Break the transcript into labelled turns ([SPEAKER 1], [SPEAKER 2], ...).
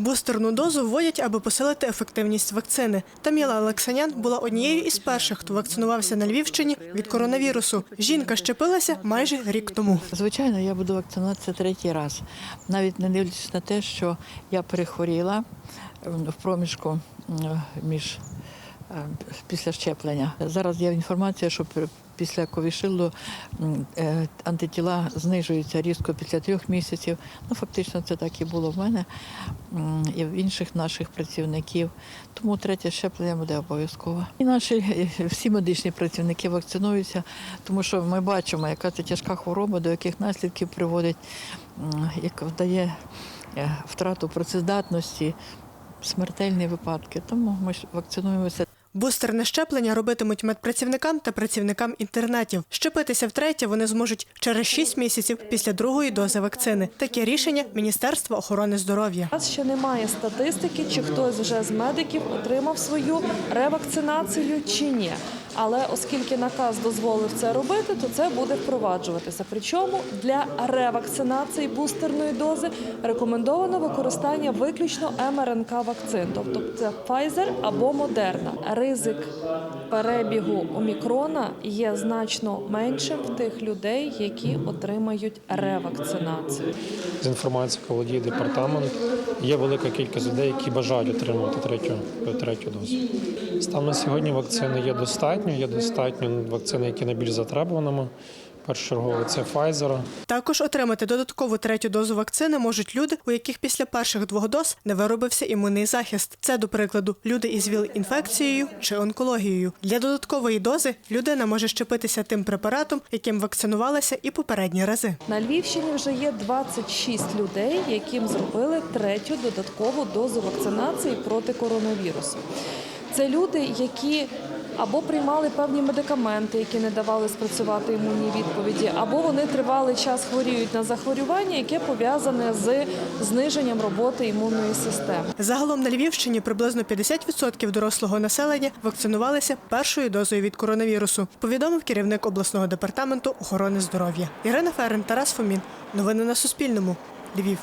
[SPEAKER 1] Бустерну дозу вводять, аби посилити ефективність вакцини. Таміла Олексанян була однією із перших, хто вакцинувався на Львівщині від коронавірусу. Жінка щепилася майже рік тому.
[SPEAKER 2] Звичайно, я буду вакцинуватися третій раз, навіть не дивлячись на те, що я перехворіла в проміжку між після щеплення. Зараз є інформація, що після ковішилду м, е, антитіла знижуються різко після трьох місяців. Ну, фактично, це так і було в мене і в інших наших працівників. Тому третє щеплення буде обов'язково. І наші е, всі медичні працівники вакцинуються, тому що ми бачимо, яка це тяжка хвороба, до яких наслідків приводить, як дає е, втрату працездатності, смертельні випадки. Тому ми ж вакцинуємося.
[SPEAKER 1] Бустерне щеплення робитимуть медпрацівникам та працівникам інтернатів. Щепитися втретє вони зможуть через 6 місяців після другої дози вакцини. Таке рішення Міністерства охорони здоров'я.
[SPEAKER 3] Ще немає статистики, чи хтось вже з медиків отримав свою ревакцинацію чи ні. Але оскільки наказ дозволив це робити, то це буде впроваджуватися. Причому для ревакцинації бустерної дози рекомендовано використання виключно МРНК вакцин, тобто це Pfizer або Moderna. Ризик перебігу омікрона є значно меншим в тих людей, які отримають ревакцинацію.
[SPEAKER 4] З інформацією, яка володіє департамент, є велика кількість людей, які бажають отримати третю, третю дозу. Станом на сьогодні вакцини є достатньо, є достатньо вакцини, які найбільш затребуваними. Першочергово це Pfizer,
[SPEAKER 1] Також отримати додаткову третю дозу вакцини можуть люди, у яких після перших двох доз не виробився імунний захист. Це, до прикладу, люди із ВІЛ-інфекцією чи онкологією. Для додаткової дози людина може щепитися тим препаратом, яким вакцинувалася і попередні рази.
[SPEAKER 3] На Львівщині вже є 26 людей, яким зробили третю додаткову дозу вакцинації проти коронавірусу. Це люди, які або приймали певні медикаменти, які не давали спрацювати імунні відповіді, або вони тривалий час хворіють на захворювання, яке пов'язане з зниженням роботи імунної системи.
[SPEAKER 1] Загалом на Львівщині приблизно 50% дорослого населення вакцинувалися першою дозою від коронавірусу. Повідомив керівник обласного департаменту охорони здоров'я. Ірина Ферен, Тарас Фомін. Новини на Суспільному. Львів.